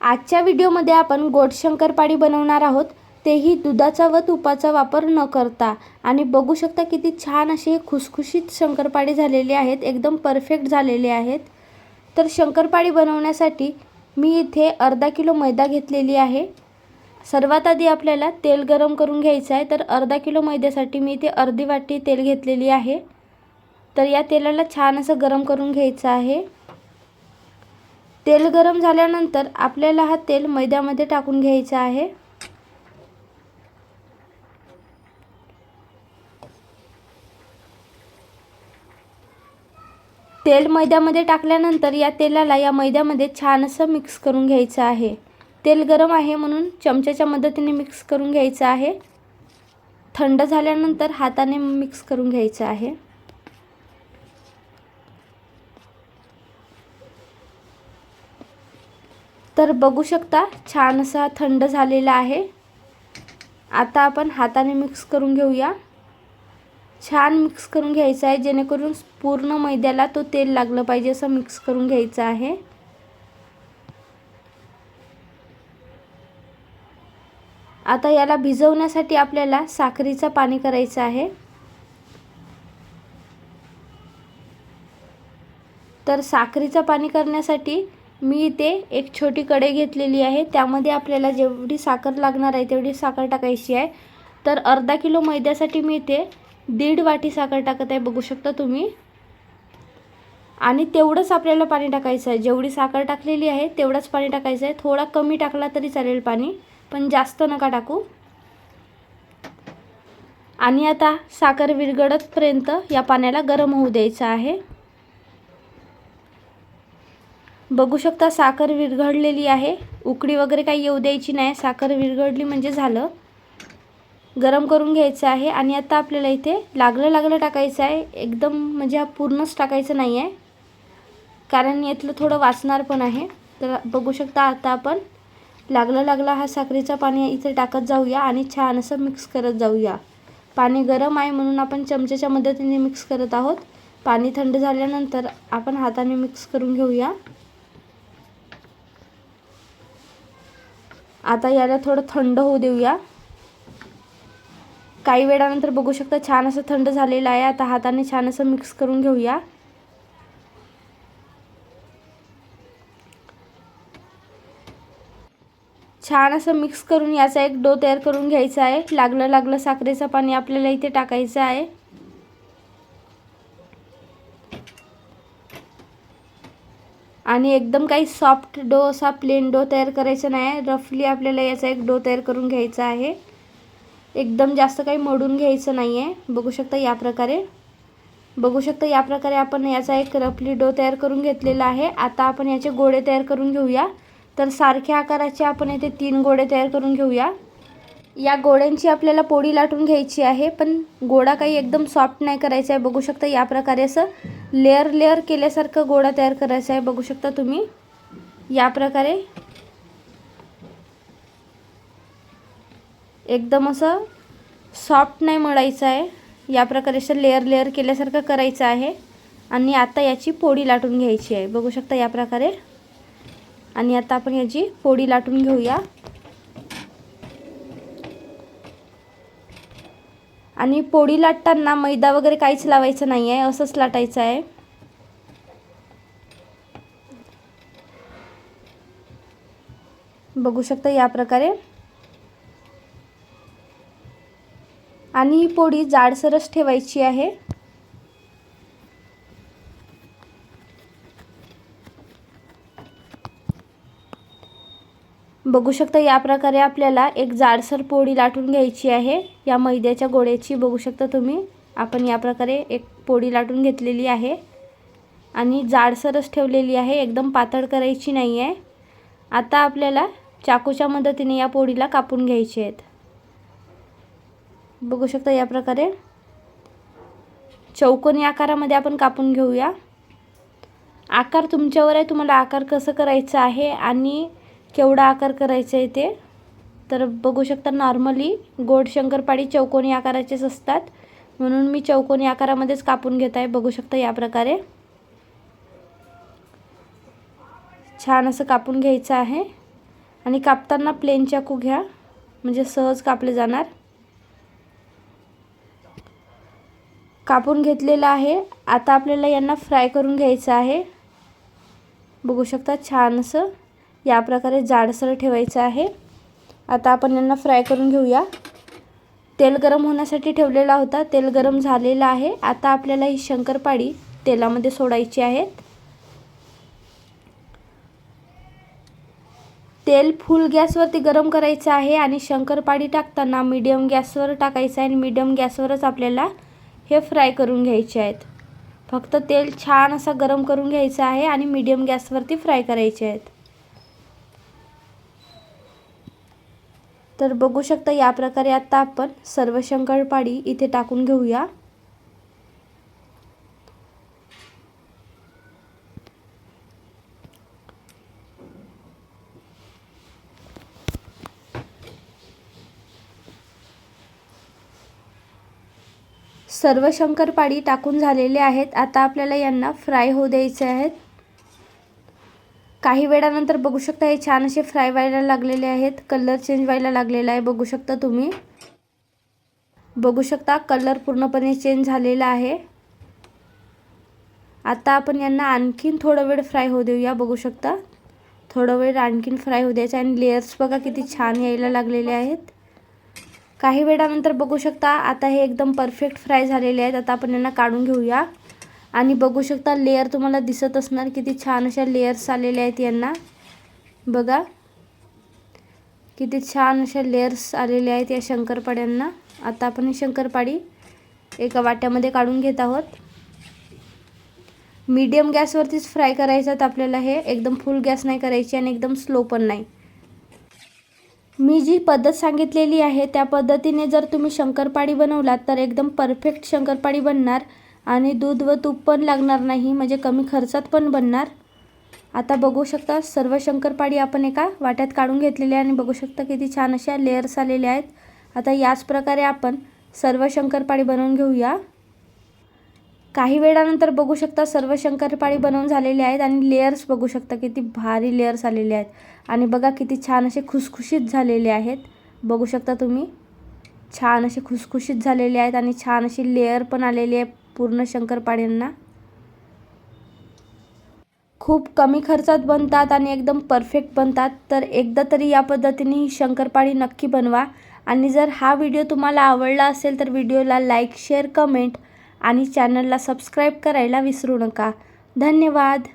आजच्या व्हिडिओमध्ये आपण गोड शंकरपाळी बनवणार आहोत. तेही दुधाचा व तुपाचा वापर न करता. आणि बघू शकता किती छान असे खुसखुशीत शंकरपाळी झालेले आहेत. एकदम परफेक्ट झालेले आहेत. तर शंकरपाळी बनवण्यासाठी मी इथे अर्धा किलो मैदा घेतलेली आहे. सर्वात आधी आपल्याला तेल गरम करून घ्यायचं आहे. तर अर्धा किलो मैद्यासाठी मी इथे अर्धी वाटी तेल घेतलेली आहे. तर या तेलाला छान असं गरम करून घ्यायचं आहे. तेल गरम झाल्यानंतर आपल्याला हा तेल मैद्यामध्ये टाकून घ्यायचा आहे. तेल मैद्यामध्ये टाकल्यानंतर या तेलाला या मैद्यामध्ये छान असं मिक्स करून घ्यायचं आहे. तेल गरम आहे म्हणून चमच्याच्या मदतीने मिक्स करून घ्यायचं आहे. थंड झाल्यानंतर हाताने मिक्स करून घ्यायचं आहे. तर बघू शकता छान असा थंड झालेला आहे. आता आपण हाताने मिक्स करून घेऊया. छान मिक्स करून घ्यायचं आहे जेणेकरून पूर्ण मैद्याला तो तेल लागलं पाहिजे असं मिक्स करून घ्यायचं आहे. आता याला भिजवण्यासाठी आपल्याला साखरीचं पाणी करायचं आहे. तर साखरीचं पाणी करण्यासाठी मी इथे एक छोटी कढई घेतलेली आहे. त्यामध्ये आपल्याला जेवढी साखर लागणार आहे तेवढी साखर टाकायची आहे. तर अर्धा किलो मैद्यासाठी मी इथे दीड वाटी साखर टाकत आहे बघू शकता तुम्ही. आणि तेवढंच आपल्याला पाणी टाकायचं आहे. जेवढी साखर टाकलेली आहे तेवढंच पाणी टाकायचं आहे. थोडा कमी टाकला तरी चालेल पाणी पण जास्त नका टाकू. आणि आता साखर विरघळतपर्यंत या पाण्याला गरम होऊ द्यायचं आहे. बघू शकता साखर विरघळलेली आहे. उकडी वगैरे काही येऊ द्यायची नाही. साखर विरघळली म्हणजे झालं. गरम करून घ्यायचं आहे आणि आता आपल्याला इथे लागलं लागलं टाकायचं आहे. एकदम म्हणजे हा पूर्णच टाकायचं नाही आहे. कारण यातलं थोडं वाचणार पण आहे. तर बघू शकता आता आपण लागलं लागला हा साखरेचा पाणी इथे टाकत जाऊया आणि छान असं मिक्स करत जाऊया. पाणी गरम आहे म्हणून आपण चमच्याच्या मदतीने मिक्स करत आहोत. पाणी थंड झाल्यानंतर आपण हाताने मिक्स करून घेऊया. आता याला थोडं थंड होऊ देऊया. काही वेळानंतर बघू शकता छान असं थंड झालेलं आहे. आता हाताने छान असं मिक्स करून घेऊया. छान असं मिक्स करून याचा एक डो तयार करून घ्यायचा आहे. लागलं लागलं साखरेचं पाणी आपल्याला इथे टाकायचं आहे. आणि एकदम काही सॉफ्ट डो असा प्लेन डो तयार करायचा नाही. रफली आपल्याला याचा एक डो तयार करून घ्यायचा आहे. एकदम जास्त काही मोडून घ्यायचं नाही आहे बघू शकता या प्रकारे. बघू शकता या प्रकारे आपण याचा एक रफली डो तयार करून घेतलेला आहे. आता आपण याचे गोळे तयार करून घेऊया. तर सारख्या आकाराचे आपण येथे तीन गोळे तयार करून घेऊया. या गोळ्यांची आपल्याला पोळी लाटून घ्यायची आहे पण गोळा काही एकदम सॉफ्ट नाही करायचा आहे. बघू शकता या प्रकारे असं. लेअर लेअर केल्यासारखं गोळा तयार करायचा आहे. बघू शकता तुम्ही. या प्रकारे एकदम असं सॉफ्ट नाही मळायचं आहे. या प्रकारे असं लेअर लेअर केल्यासारखं करायचं आहे. आणि आता याची पोळी लाटून घ्यायची आहे. बघू शकता या प्रकारे. आणि आता आपण याची पोळी लाटून घेऊया. आणि पोळी लाटताना मैदा वगैरे काहीच लावायचं नाही आहे असंच लाटायचं आहे. बघू शकता या प्रकारे. आणि ही पोळी जाडसरच ठेवायची आहे. बघू शकता या प्रकारे आपल्याला एक जाडसर पोळी लाटून घ्यायची आहे. या मैद्याच्या गोळ्याची बघू शकता तुम्ही. आपण या प्रकारे एक पोळी लाटून घेतलेली आहे. आणि जाडसरच ठेवलेली आहे. एकदम पातळ करायची नाही आहे आता आपल्याला चाकूच्या मदतीने या पोळीला कापून घ्यायचे आहेत. बघू शकता या प्रकारे. चौकोनी आकारामध्ये आपण कापून घेऊया. आकार तुमच्यावर आहे. तुम्हाला आकार कसं करायचं आहे आणि केवढा आकार करायचा आहे ते? तर बघू शकता नॉर्मली गोड शंकरपाळी चौकोनी आकाराचेच असतात. म्हणून मी चौकोनी आकारामध्येच कापून घेत आहे. बघू शकता या प्रकारे. छान असं कापून घ्यायचं आहे. आणि कापताना प्लेन चाकू घ्या. म्हणजे सहज कापले जाणार. कापून घेतलेलं आहे. आता आपल्याला यांना फ्राय करून घ्यायचं आहे. बघू शकता छान असं. या प्रकारे जाडसर ठेवायचं आहे. आता आपण यांना फ्राय करून घेऊया. तेल गरम होण्यासाठी ठेवलेला होता. तेल गरम झालेलं आहे. आता आपल्याला ही शंकरपाळी तेलामध्ये सोडायची आहेत तेल फुल गॅसवरती गरम करायचं आहे आणि शंकरपाळी टाकताना मीडियम गॅसवर टाकायचं आहे आणि मीडियम गॅसवरच आपल्याला हे फ्राय करून घ्यायचे आहेत. फक्त तेल छान असा गरम करून घ्यायचं आहे आणि मीडियम गॅसवरती फ्राय करायचे आहेत. तर बघू शकता या प्रकारे आता आपण सर्व शंकरपाळी इथे टाकून घेऊया. सर्व शंकरपाळी टाकून झालेले आहेत. आता आपल्याला यांना फ्राय होऊ द्यायचे आहेत. काही वेळानंतर बघू शकता हे छान असे फ्राय व्हायला लागलेले आहेत. कलर चेंज व्हायला लागलेला आहे. बघू शकता तुम्ही. बघू शकता कलर पूर्णपणे चेंज झालेला आहे. आता आपण यांना आणखीन थोडं वेळ फ्राय होऊ देऊया. बघू शकता. थोडं वेळ आणखीन फ्राय होऊ द्यायचं. आणि लेयर्स बघा किती छान यायला लागलेले आहेत. काही वेळानंतर बघू शकता. आता हे एकदम परफेक्ट फ्राय झालेले आहेत. आता आपण यांना काढून घेऊया. आणि बघू शकता लेअर तुम्हाला दिसत असणार किती छान अशा लेयर्स आलेल्या आहेत यांना. बघा किती छान अशा लेयर्स आलेल्या आहेत या शंकरपाड्यांना. आता आपण ही शंकरपाडी एका वाट्यामध्ये काढून घेत आहोत. मीडियम गॅसवरतीच फ्राय करायचं आपल्याला हे. एकदम फुल गॅस नाही करायची आणि एकदम स्लो पण नाही. मी जी पद्धत सांगितलेली आहे त्या पद्धतीने जर तुम्ही शंकरपाळी बनवलात तर एकदम परफेक्ट शंकरपाळी बनणार. आणि दूध व तूप पण लागणार नाही म्हणजे कमी खर्चात पण बनणार. आता बघू शकता सर्व शंकरपाळी आपण एका वाट्यात काढून घेतलेली आहे आणि बघू शकता किती छान अशा लेअर्स आलेल्या आहेत. आता याच प्रकारे आपण सर्व शंकरपाळी बनवून घेऊया. काही वेळानंतर बघू शकता सर्व शंकरपाळी बनवून झालेले आहेत आणि लेअर्स बघू शकता किती भारी लेअर्स आलेले आहेत. आणि बघा किती छान असे खुसखुशीत झालेले आहेत. बघू शकता तुम्ही. छान असे खुसखुशीत झालेले आहेत आणि छान अशी लेअर पण आलेली आहे पूर्ण शंकरपाळ्यांना. खूप कमी खर्चात बनतात आणि एकदम परफेक्ट बनतात. तर एकदा तरी या पद्धतीने ही शंकरपाळी नक्की बनवा. आणि जर हा व्हिडिओ तुम्हाला आवडला असेल तर व्हिडिओला लाईक शेअर कमेंट आणि चॅनलला सबस्क्राईब करायला विसरू नका. धन्यवाद.